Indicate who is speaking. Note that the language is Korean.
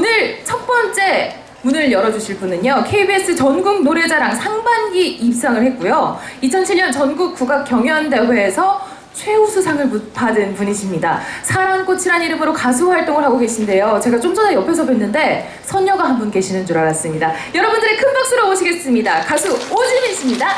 Speaker 1: 오늘 첫 번째 문을 열어주실 분은요. KBS 전국 노래자랑 상반기 입상을 했고요. 2007년 전국 국악 경연대회에서 최우수상을 받은 분이십니다. 사랑꽃이란 이름으로 가수 활동을 하고 계신데요. 제가 좀 전에 옆에서 뵀는데 선녀가 한 분 계시는 줄 알았습니다. 여러분들의 큰 박수로 모시겠습니다. 가수 오지민 씨입니다.